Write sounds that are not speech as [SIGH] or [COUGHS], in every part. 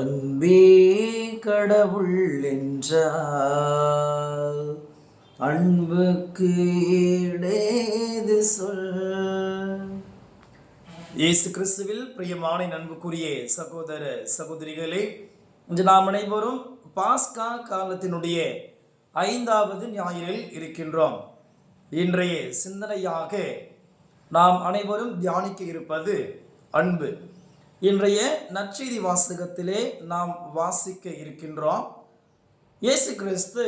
அன்பே கடவுள் என்றால் அன்புக்கு ஈடேது சொல்? இயேசு கிறிஸ்துவில் பிரியமான அன்புக்குரிய சகோதர சகோதரிகளே இன்று நாம் அனைவரும் பாஸ்கா காலத்தினுடைய ஐந்தாவது ஞாயிறில் இருக்கின்றோம். இன்றைய சிந்தனையாக நாம் அனைவரும் தியானிக்க இருப்பது அன்பு. இன்றைய நற்செய்தி வாசகத்திலே நாம் வாசிக்க இருக்கின்றோம். இயேசு கிறிஸ்து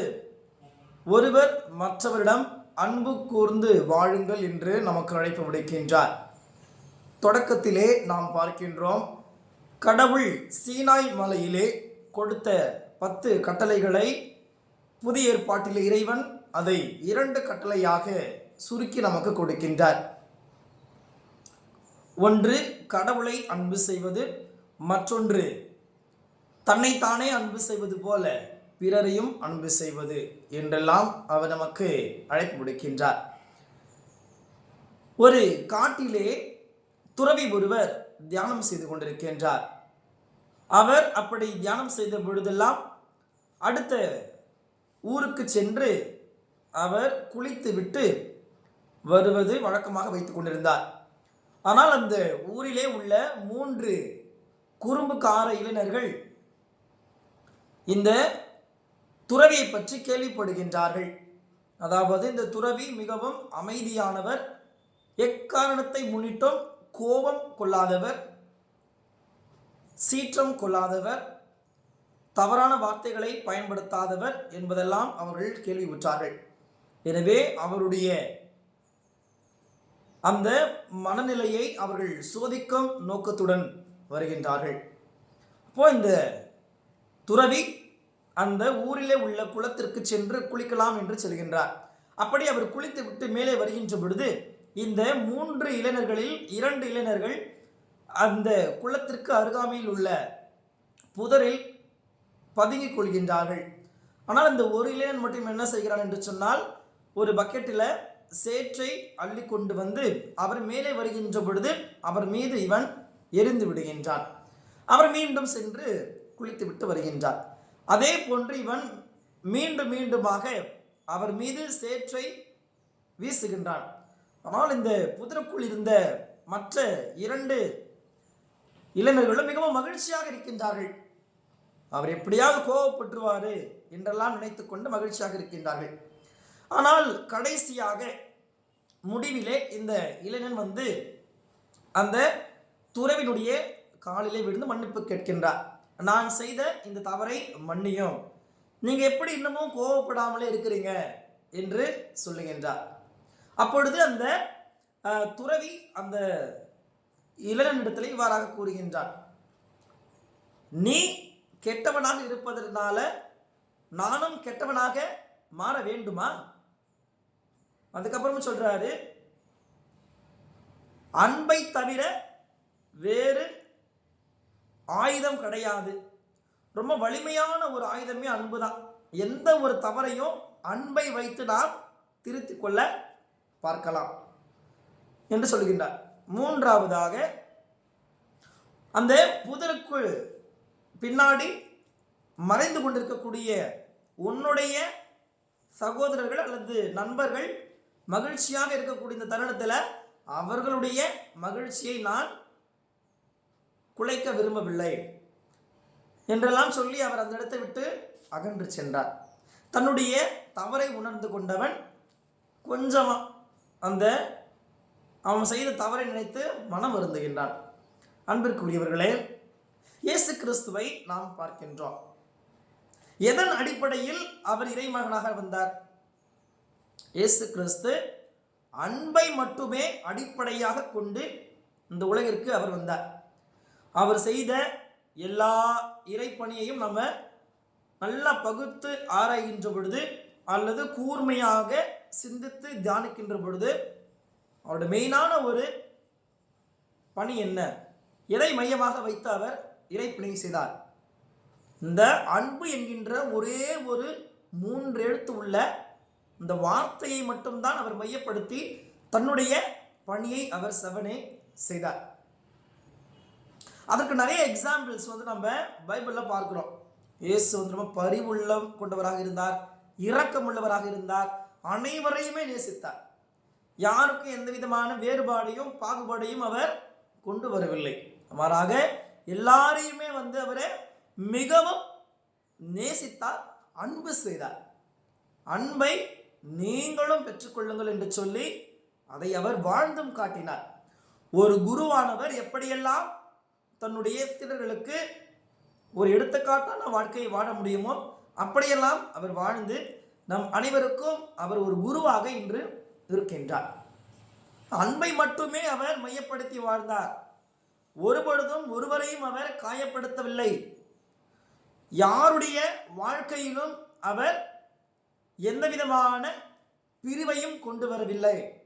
ஒருவர் மற்றவரிடம் அன்பு கூர்ந்து வாழுங்கள் என்று நமக்கு அழைப்பு விடுக்கின்றார். தொடக்கத்திலே நாம் பார்க்கின்றோம் கடவுள் சீனாய் மலையிலே கொடுத்த பத்து கட்டளைகளை புதிய ஏற்பாட்டில் இறைவன் அதை இரண்டு கட்டளையாக சுருக்கி நமக்கு கொடுக்கின்றார். ஒன்று கடவுளை அன்பு செய்வது. மற்றொன்று தன்னைத்தானே அன்பு செய்வது போல பிறரையும் அன்பு செய்வது என்றெல்லாம் அவர் நமக்கு அழைப்பு விடுக்கின்றார். ஒரு காட்டிலே துறவி ஒருவர் தியானம் செய்து கொண்டிருக்கின்றார். அவர் அப்படி தியானம் செய்த பொழுதெல்லாம் அடுத்த ஊருக்கு சென்று அவர் குளித்துவிட்டு வருவது வழக்கமாக வைத்துக் கொண்டிருந்தார். ஆனால் அந்த ஊரிலே உள்ள மூன்று குறும்புக்கார இளைஞர்கள் இந்த துறவியை பற்றி கேள்விப்படுகின்றார்கள். அதாவது இந்த துறவி மிகவும் அமைதியானவர் எக்காரணத்தை முன்னிட்டும் கோபம் கொள்ளாதவர் சீற்றம் கொள்ளாதவர் தவறான வார்த்தைகளை பயன்படுத்தாதவர் என்பதெல்லாம் அவர்கள் கேள்வியுற்றார்கள் எனவே அவருடைய அந்த மனநிலையை அவர்கள் சோதிக்கும் நோக்கத்துடன் வருகின்றார்கள். அப்போ இந்த துறவி அந்த ஊரிலே உள்ள குளத்திற்கு சென்று குளிக்கலாம் என்று செல்கின்றார். அப்படி அவர் குளித்து விட்டு மேலே வருகின்ற பொழுது இந்த மூன்று இளைஞர்களில் இரண்டு இளைஞர்கள் அந்த குளத்திற்கு அருகாமையில் உள்ள புதரில் பதுங்கிக் கொள்கின்றார்கள். ஆனால் இந்த ஒரு இளைஞன் மட்டும் என்ன செய்கிறான் என்று சொன்னால் ஒரு பக்கெட்டில் சேற்றை அள்ளி கொண்டு வந்து அவர் மேலே வருகின்ற பொழுது அவர் மீது இவன் எரிந்து விடுகின்றான். அவர் மீண்டும் சென்று குளித்து விட்டு வருகின்றார். அதே போன்று இவன் மீண்டும் மீண்டுமாக அவர் மீது சேற்றை வீசுகின்றான். ஆனால் இந்த புதருக்குள் இருந்த மற்ற இரண்டு இளைஞர்களும் மிகவும் மகிழ்ச்சியாக இருக்கின்றார்கள். அவர் எப்படியாவது கோவப்பட்டுருவாரு என்றெல்லாம் நினைத்துக்கொண்டு மகிழ்ச்சியாக இருக்கின்றார்கள். ஆனால் கடைசியாக முடிவிலே இந்த இளைஞன் வந்து அந்த துறவினுடைய காலிலே விழுந்து மன்னிப்பு கேட்கின்றார். நான் செய்த இந்த தவறை மன்னியும். நீங்க எப்படி இன்னமும் கோவப்படாமலே இருக்கிறீங்க? என்று சொல்லுகின்றார். அப்பொழுது அந்த துறவி அந்த இளைஞனிடத்தில் இவ்வாறாக கூறுகின்றார் நீ கெட்டவனாக இருப்பதனால நானும் கெட்டவனாக மாற வேண்டுமா? அதுக்கப்புறமும் சொல்றாரு அன்பை தவிர வேறு ஆயுதம் கிடையாது. ரொம்ப வலிமையான ஒரு ஆயுதமே அன்பு தான். எந்த ஒரு தவறையும் அன்பை வைத்து நாம் திருத்திக் கொள்ள பார்க்கலாம் என்று சொல்கின்றார். மூன்றாவதாக அந்த புதருக்குள் பின்னாடி மறைந்து கொண்டிருக்கக்கூடிய உன்னுடைய சகோதரர்கள் அல்லது நண்பர்கள் மகிழ்ச்சியாக இருக்கக்கூடிய இந்த தருணத்தில் அவர்களுடைய மகிழ்ச்சியை நான் குலைக்க விரும்பவில்லை என்றெல்லாம் சொல்லி அவர் அந்த இடத்தை விட்டு அகன்று சென்றார். தன்னுடைய தவறை உணர்ந்து கொண்டவன் கொஞ்சம் அந்த அவன் செய்த தவறை நினைத்து மனம் வருந்துகின்றான். அன்பிற்குரியவர்களே இயேசு கிறிஸ்துவை நாம் பார்க்கின்றோம். எதன் அடிப்படையில் அவர் இறைமகனாக வந்தார்? இயேசு கிறிஸ்து அன்பை மட்டுமே அடிப்படையாக கொண்டு இந்த உலகிற்கு அவர் வந்தார். அவர் செய்த எல்லா இறைப்பணியையும் நம்ம நல்லா பகுத்து ஆராய்கின்ற பொழுது அல்லது கூர்மையாக சிந்தித்து தியானிக்கின்ற பொழுது அவருடைய மெயினான ஒரு பணி என்ன? எதை மையமாக வைத்து அவர் இறைப்பணி செய்தார். இந்த அன்பு என்கின்ற ஒரே ஒரு மூன்று எழுத்து உள்ள இந்த வார்த்தையை மட்டும்தான் அவர் மையப்படுத்தி தன்னுடைய பணியை அவர் செவனே செய்தார். அதற்கு நிறைய எக்ஸாம்பிள்ஸ் வந்து நம்ம பைபிளில் பார்க்குறோம். இயேசு வந்து ரொம்ப பரிவுள்ளம் கொண்டவராக இருந்தார் இரக்கம் உள்ளவராக இருந்தார் அனைவரையுமே நேசித்தார். யாருக்கும் எந்த விதமான வேறுபாடையும் பாகுபாடையும் அவர் கொண்டு வரவில்லை. மாறாக எல்லாரையுமே வந்து அவரை மிகவும் நேசித்தார் அன்பு செய்தார். அன்பை நீங்களும் பெற்றுக்கொள்ளுங்கள் என்று சொல்லி அதை அவர் வாழ்ந்தும் காட்டினார். ஒரு குருவானவர் எப்படியெல்லாம் தன்னுடைய சீடர்களுக்கு ஒரு எடுத்துக்காட்டான வாழ்க்கையை வாழ முடியுமோ அப்படியெல்லாம் அவர் வாழ்ந்து நம் அனைவருக்கும் அவர் ஒரு குருவாக இன்று இருக்கின்றார். அன்பை மட்டுமே அவர் மையப்படுத்தி வாழ்ந்தார். ஒருபொழுதும் ஒருவரையும் அவர் காயப்படுத்தவில்லை. யாருடைய வாழ்க்கையிலும் அவர் எந்த விதமான பிரிவையும் கொண்டு வரவில்லை.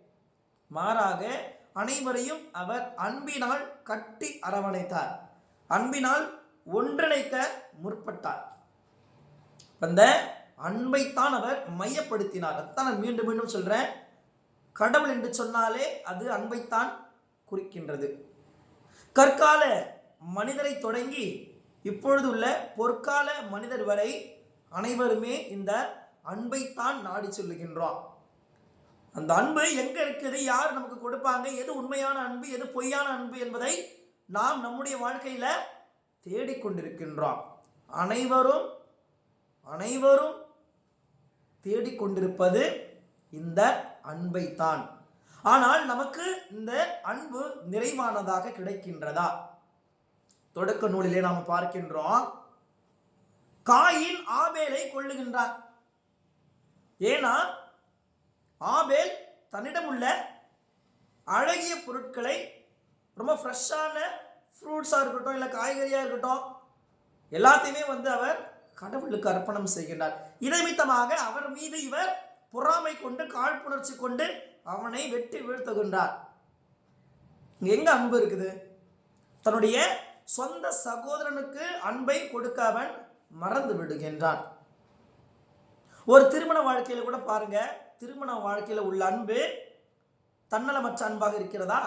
மாறாக அனைவரையும் அவர் அன்பினால் கட்டி அரவணைத்தார். அன்பினால் ஒன்றிணைக்க முற்பட்டார். அந்த அன்பைத்தான் அவர் மையப்படுத்தினார். அதான் நான் மீண்டும் மீண்டும் சொல்கிறேன் கடவுள் என்று சொன்னாலே அது அன்பைத்தான் குறிக்கின்றது. கற்கால மனிதரை தொடங்கி இப்பொழுது உள்ள பொற்கால மனிதர் வரை அனைவருமே இந்த அன்பைத்தான் நாடி சொல்லுகின்றோம் அந்த அன்பு எங்கே இருக்குது? யார் நமக்கு கொடுப்பாங்க? எது உண்மையான அன்பு? எது பொய்யான அன்பு என்பதை நாம் நம்முடைய வாழ்க்கையில் தேடிக்கொண்டிருக்கின்றோம் அனைவரும் அனைவரும் தேடிக்கொண்டிருப்பது இந்த அன்பைத்தான். ஆனால் நமக்கு இந்த அன்பு நிறைவானதாக கிடைக்கின்றதா? தொடக்க நூலிலே நாம் பார்க்கின்றோம். காயின் ஆபேலை கொள்ளுகின்றார் ஏன்னா ஆபேல் தன்னிடம் உள்ள அழகிய பொருட்களை ரொம்ப ஃப்ரெஷ்ஷான ஃப்ரூட்ஸாக இருக்கட்டும் இல்லை காய்கறியாக இருக்கட்டும் எல்லாத்தையுமே வந்து அவர் கடவுளுக்கு அர்ப்பணம் செய்கின்றார். இதை அவர் மீது இவர் பொறாமை கொண்டு காழ்ப்புணர்ச்சி கொண்டு அவனை வெட்டி வீழ்த்துகின்றார். எங்க அன்பு இருக்குது? தன்னுடைய சொந்த சகோதரனுக்கு அன்பை கொடுக்க அவன் மறந்து விடுகின்றான். ஒரு திருமண வாழ்க்கையில் கூட பாருங்க திருமண வாழ்க்கையில் உள்ள அன்பு தன்னலமற்ற அன்பாக இருக்கிறதா?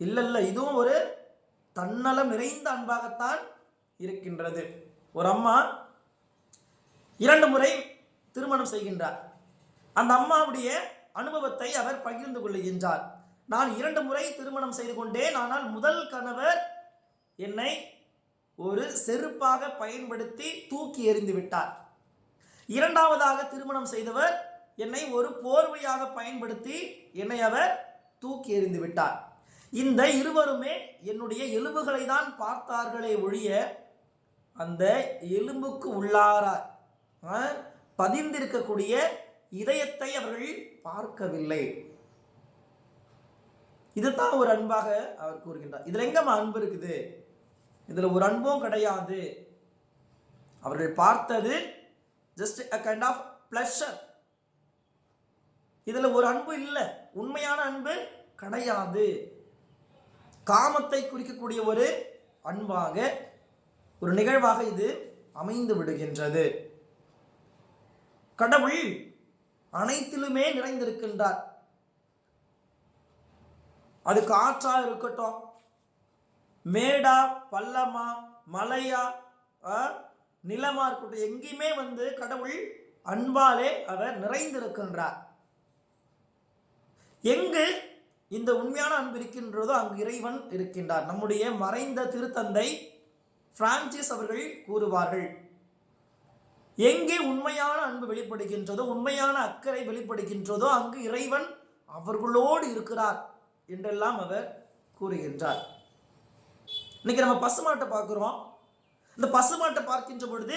இல்லை இல்லை இதுவும் ஒரு தன்னலம் நிறைந்த அன்பாகத்தான் இருக்கின்றது. ஒரு அம்மா இரண்டு முறை திருமணம் செய்கின்றார். அந்த அம்மாவுடைய அனுபவத்தை அவர் பகிர்ந்து கொள்ளுகின்றார் நான் இரண்டு முறை திருமணம் செய்து கொண்டேன் ஆனால் முதல் கணவர் என்னை ஒரு செருப்பாக பயன்படுத்தி தூக்கி எறிந்து விட்டார். இரண்டாவதாக திருமணம் செய்தவர் என்னை ஒரு போர்வையாக பயன்படுத்தி என்னை அவர் தூக்கி எறிந்து விட்டார். இந்த இருவருமே என்னுடைய எலும்புகளை தான் பார்த்தார்களே ஒழிய அந்த எலும்புக்கு உள்ளார ஆ, பதிந்திருக்கக்கூடிய இதயத்தை அவர்கள் பார்க்கவில்லை. இதுதான் ஒரு அன்பாக அவர் கூறுகின்றார். இதுல எங்கம்மா அன்பு இருக்குது? இதுல ஒரு அன்பும் கிடையாது. அவர்கள் பார்த்தது just a kind of pleasure இதில் ஒரு அன்பு இல்லை. உண்மையான அன்பு கிடையாது. காமத்தை குறிக்கக்கூடிய ஒரு அன்பாக ஒரு நிகழ்வாக இது அமைந்து விடுகின்றது. கடவுள் அனைத்திலுமே நிறைந்திருக்கின்றார். அது காற்றா இருக்கட்டும் மேடா பள்ளமா மலையா நிலமாக நிலமா இருக்கட்டும் எங்கேயுமே வந்து கடவுள் அன்பாலே அவர் நிறைந்திருக்கின்றார். எங்கு இந்த உண்மையான அன்பு இருக்கின்றதோ அங்கு இறைவன் இருக்கின்றார். நம்முடைய மறைந்த திருத்தந்தை பிரான்சிஸ் அவர்கள் கூறுவார்கள் எங்கே உண்மையான அன்பு வெளிப்படுகின்றதோ உண்மையான அக்கறை வெளிப்படுகின்றதோ அங்கு இறைவன் அவர்களோடு இருக்கிறார் என்றெல்லாம் அவர் கூறுகின்றார். இன்னைக்கு நம்ம பசுமாட்டை பார்க்குறோம். இந்த பசுமாட்டை பார்க்கின்ற பொழுது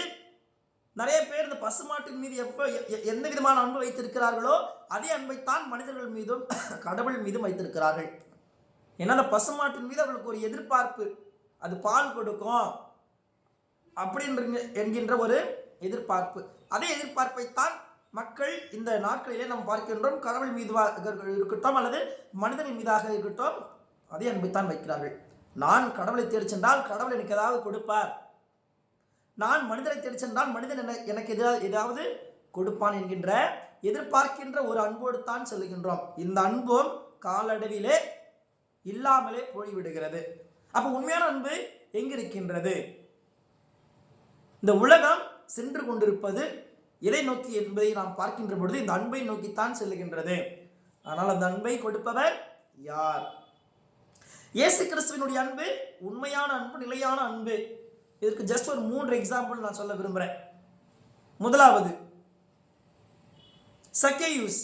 நிறைய பேர் இந்த பசுமாட்டின் மீது எப்போ எ- எந்த விதமான அன்பு வைத்திருக்கிறார்களோ அதே அன்பைத்தான் மனிதர்கள் மீதும் [COUGHS] கடவுள் மீதும் வைத்திருக்கிறார்கள். ஏன்னா அந்த பசுமாட்டின் மீது அவர்களுக்கு ஒரு எதிர்பார்ப்பு. அது பால் கொடுக்கும் அப்படின்ற என்கின்ற ஒரு எதிர்பார்ப்பு. அதே எதிர்பார்ப்பைத்தான் மக்கள் இந்த நாட்களிலே நாம் பார்க்கின்றோம். கடவுள் மீதுவாக இருக்கட்டும் அல்லது மனிதனின் மீதாக இருக்கட்டும் அதே அன்பைத்தான் வைக்கிறார்கள். நான் கடவுளை தேடி சென்றால் கடவுள் எனக்கு ஏதாவது கொடுப்பார். நான் மனிதரை தேடி சென்றால் மனிதன் என எனக்கு எதாவது ஏதாவது கொடுப்பான் என்கின்ற எதிர்பார்க்கின்ற ஒரு அன்போடு தான் செல்லுகின்றோம் இந்த அன்பும் காலடைவிலே இல்லாமலே போய்விடுகிறது. அப்போ உண்மையான அன்பு எங்கிருக்கின்றது? இந்த உலகம் சென்று கொண்டிருப்பது எதை நோக்கி என்பதை நாம் பார்க்கின்ற பொழுது இந்த அன்பை நோக்கித்தான் செல்லுகின்றது ஆனால் அந்த அன்பை கொடுப்பவர் யார்? இயேசு கிறிஸ்துவனுடைய அன்பு உண்மையான அன்பு நிலையான அன்பு. இதற்கு ஜஸ்ட் ஒரு மூன்று எக்ஸாம்பிள் நான் சொல்ல விரும்புகிறேன் முதலாவது சக்கேயூஸ்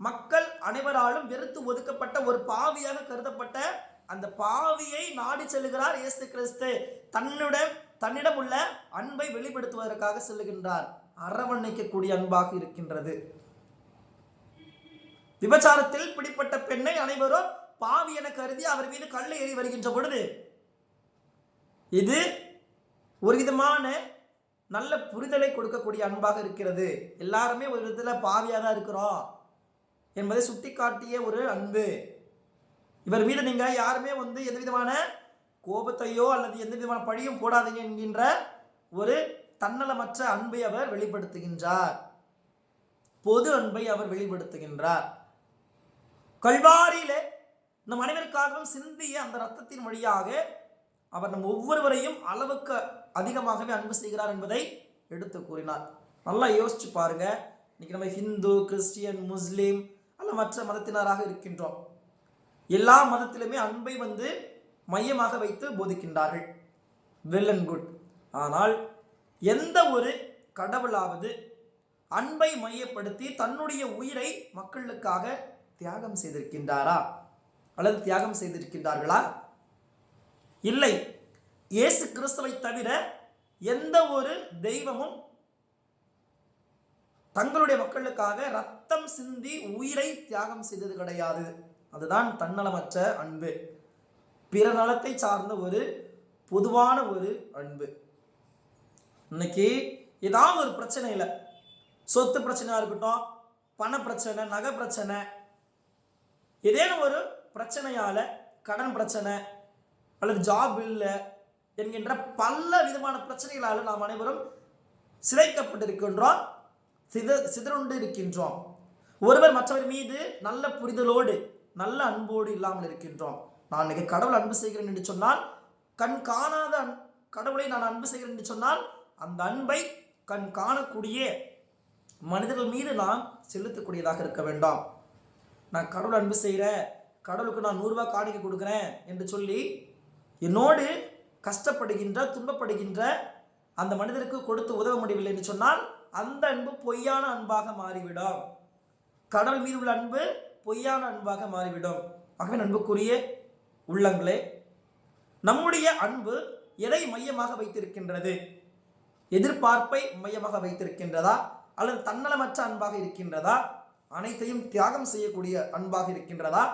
மக்கள் அனைவராலும் வெறுத்து ஒதுக்கப்பட்ட ஒரு பாவியாக கருதப்பட்ட அந்த பாவியை நாடி செல்லுகிறார் இயேசு கிறிஸ்து. தன்னுடன் தன்னிடம் உள்ள அன்பை வெளிப்படுத்துவதற்காக செல்லுகின்றார் அரவணைக்கக்கூடிய அன்பாக இருக்கின்றது. விபச்சாரத்தில் பிடிப்பட்ட பெண்ணை அனைவரும் பாவி என கருதி அவர் மீது கல்லை ஏறி வருகின்ற பொழுது இது ஒரு விதமான நல்ல புரிதலை கொடுக்கக்கூடிய அன்பாக இருக்கிறது. எல்லாருமே ஒரு விதத்தில் பாவியாக தான் இருக்கிறோம் என்பதை சுட்டிக்காட்டிய ஒரு அன்பு. இவர் மீது நீங்கள் யாருமே வந்து எந்த விதமான கோபத்தையோ அல்லது எந்த விதமான பழியும் போடாதீங்க என்கின்ற ஒரு தன்னலமற்ற அன்பை அவர் வெளிப்படுத்துகின்றார். பொது அன்பை அவர் வெளிப்படுத்துகின்றார். கல்வாரியிலே நம் அனைவருக்காகவும் சிந்திய அந்த ரத்தத்தின் வழியாக அவர் நம் ஒவ்வொருவரையும் அளவுக்கு அதிகமாகவே அன்பு செய்கிறார் என்பதை எடுத்து கூறினார். நல்லா யோசிச்சு பாருங்க. இன்னைக்கு நம்ம ஹிந்து கிறிஸ்டியன் முஸ்லீம் அல்ல மற்ற மதத்தினராக இருக்கின்றோம். எல்லா மதத்திலுமே அன்பை வந்து மையமாக வைத்து போதிக்கின்றார்கள். வெல் அண்ட் குட் ஆனால் எந்த ஒரு கடவுளாவது அன்பை மையப்படுத்தி தன்னுடைய உயிரை மக்களுக்காக தியாகம் செய்திருக்கின்றாரா? அல்லது தியாகம் செய்திருக்கின்றார்களா? இல்லை. இயேசு கிறிஸ்துவை தவிர எந்த ஒரு தெய்வமும் தங்களுடைய மக்களுக்காக ரத்தம் சிந்தி உயிரை தியாகம் செய்தது கிடையாது. அதுதான் தன்னலமற்ற அன்பு. பிற நலத்தை சார்ந்த ஒரு பொதுவான ஒரு அன்பு. இன்னைக்கு ஏதாவது ஒரு பிரச்சனை இல்லை சொத்து பிரச்சனையாக இருக்கட்டும் பண பிரச்சனை நகை பிரச்சனை ஏதேனும் ஒரு பிரச்சனையால் கடன் பிரச்சனை அல்லது ஜாப் இல்லை என்கின்ற பல விதமான பிரச்சனைகளால் நாம் அனைவரும் சிதைக்கப்பட்டிருக்கின்றோம் சித சிதறுண்டு இருக்கின்றோம் ஒருவர் மற்றவர் மீது நல்ல புரிதலோடு நல்ல அன்போடு இல்லாமல் இருக்கின்றோம். நான் இன்னைக்கு கடவுள் அன்பு செய்கிறேன் என்று சொன்னால் கண் காணாத அன்- கடவுளை நான் அன்பு செய்கிறேன் என்று சொன்னால் அந்த அன்பை கண் காணக்கூடிய மனிதர்கள் மீது நாம் செலுத்தக்கூடியதாக இருக்க வேண்டாம். நான் கடவுள் அன்பு செய்கிறேன் கடவுளுக்கு நான் நூறுரூவா காணிக்கை கொடுக்குறேன் என்று சொல்லி என்னோடு கஷ்டப்படுகின்ற துன்பப்படுகின்ற அந்த மனிதருக்கு கொடுத்து உதவ முடியவில்லை என்று சொன்னால் அந்த அன்பு பொய்யான அன்பாக மாறிவிடும். கடவுள் மீது உள்ள அன்பு பொய்யான அன்பாக மாறிவிடும். ஆகவே அன்புக்குரிய உள்ளங்களே நம்முடைய அன்பு எதை மையமாக வைத்திருக்கின்றது? எதிர்பார்ப்பை மையமாக வைத்திருக்கின்றதா? அல்லது தன்னலமற்ற அன்பாக இருக்கின்றதா? அனைத்தையும் தியாகம் செய்யக்கூடிய அன்பாக இருக்கின்றதா?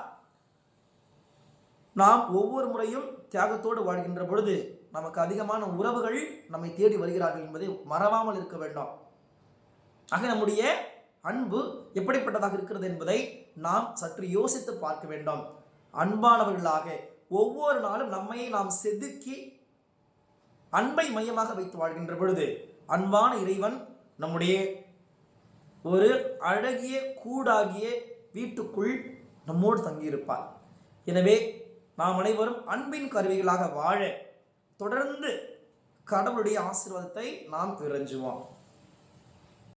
நாம் ஒவ்வொரு முறையும் தியாகத்தோடு வாழ்கின்ற பொழுது நமக்கு அதிகமான உறவுகள் நம்மை தேடி வருகிறார்கள் என்பதை மறவாமல் இருக்க வேண்டும். ஆக நம்முடைய அன்பு எப்படிப்பட்டதாக இருக்கிறது என்பதை நாம் சற்று யோசித்து பார்க்க வேண்டும். அன்பானவர்களாக ஒவ்வொரு நாளும் நம்மை நாம் செதுக்கி அன்பை மையமாக வைத்து வாழ்கின்ற பொழுது அன்பான இறைவன் நம்முடைய ஒரு அழகிய கூடாகிய வீட்டுக்குள் நம்மோடு தங்கியிருப்பார். எனவே நாம் அனைவரும் அன்பின் கருவிகளாக வாழ தொடர்ந்து கடவுளுடைய ஆசீர்வாதத்தை நாம் இறைஞ்சுவோம்